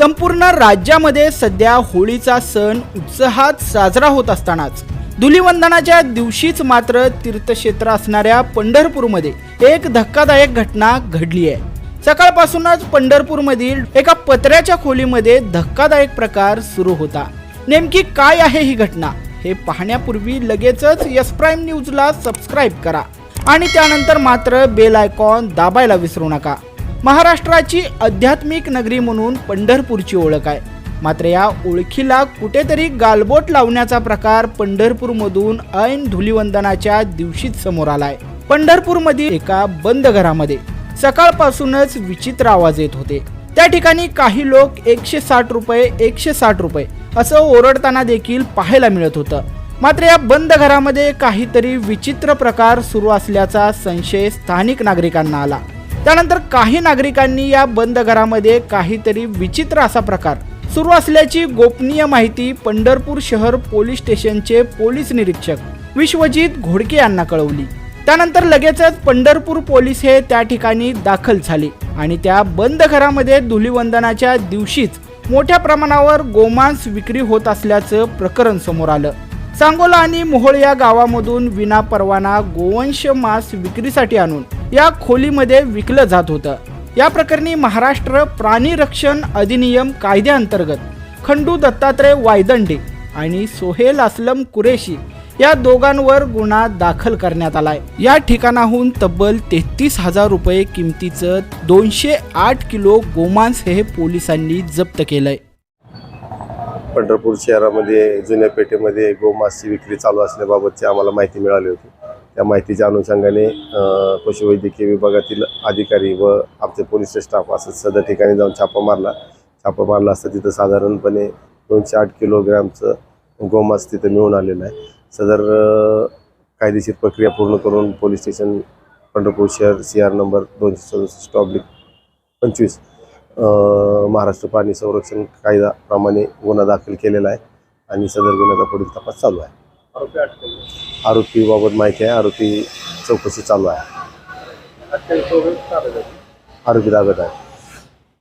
संपूर्ण राज्यामध्ये सध्या होळीचा सण उत्साहात साजरा होत असतानाच. धुलीवंदनाच्या दिवशीच मात्र तीर्थक्षेत्र असणाऱ्या पंढरपूरमध्ये एक धक्कादायक घटना घडली आहे. सकाळपासूनच पंढरपूरमधील एका पत्र्याच्या खोलीमध्ये धक्कादायक प्रकार सुरू होता. नेमकी काय आहे ही घटना? हे पाहण्यापूर्वी लगेचच यस प्राईम न्यूजला सबस्क्राईब करा. आणि त्यानंतर मात्र बेल आयकॉन दाबायला विसरू नका. महाराष्ट्राची आध्यात्मिक नगरी म्हणून पंढरपूरची ओळख आहे. मात्र या ओळखीला कुठेतरी गालबोट लावण्याचा प्रकार पंढरपूरमधून ऐन धुलिवंदनाच्या दिवशीच समोर आलाय. पंढरपूरमधील एका बंद घरामध्ये सकाळपासूनच विचित्र आवाज येत होते. त्या ठिकाणी काही लोक एकशे साठ रुपये एकशे साठ रुपये असं ओरडताना देखील पाहायला मिळत होतं. मात्र या बंद घरामध्ये काहीतरी विचित्र प्रकार सुरू असल्याचा संशय स्थानिक नागरिकांना आला. त्यानंतर काही नागरिकांनी या बंद घरामध्ये काहीतरी विचित्र असा प्रकार सुरू असल्याची गोपनीय माहिती पंढरपूर शहर पोलीस स्टेशनचे पोलीस निरीक्षक विश्वजित घोडके यांना कळवली. त्यानंतर लगेचच पंढरपूर पोलीस हे त्या ठिकाणी दाखल झाले आणि त्या बंद घरामध्ये धुलिवंदनाच्या दिवशीच मोठ्या प्रमाणावर गोमांस विक्री होत असल्याचं प्रकरण समोर आलं. सांगोला आणि मोहोळ या गावामधून विना परवाना गोवंश मांस विक्रीसाठी आणून या खोलीमध्ये विकलं जात होतं. या प्रकरणी महाराष्ट्र प्राणी रक्षण अधिनियम कायद्याअंतर्गत खंडू दत्तात्रय वायदंडे आणि सोहेल असलम कुरेशी या दोघांवर गुन्हा दाखल करण्यात आलाय. या ठिकाणाहून तब्बल तेहतीस हजार रुपये किमतीचं दोनशे आठ किलो गोमांस हे पोलिसांनी जप्त केलंय. पंढरपूर शहरामध्ये जुन्या पेठेमध्ये गोमासची विक्री चालू असल्याबाबतची आम्हाला माहिती मिळाली होती. त्या माहितीच्या अनुषंगाने पशुवैद्यकीय विभागातील अधिकारी व आमचे पोलीस स्टाफ असं सदर ठिकाणी जाऊन छापा मारला. छापा मारला असता तिथं साधारणपणे दोनशे आठ किलोग्रॅमचं गोमास तिथं मिळून आलेलं आहे. सदर कायदेशीर प्रक्रिया पूर्ण करून पोलीस स्टेशन पंढरपूर शहर सी आर नंबर दोनशे सदुसष्ट ऑब्लिक पंचवीस महाराष्ट्र प्राणी संरक्षण कायद्याप्रमाणे गुन्हा दाखल केलेला आहे आणि सदर गुन्ह्याचा पुढील तपास चालू आहे. आरोपीबाबत माहिती आहे आरोपी चौकशी चालू आहे. आरोपी ताब्यात आहे.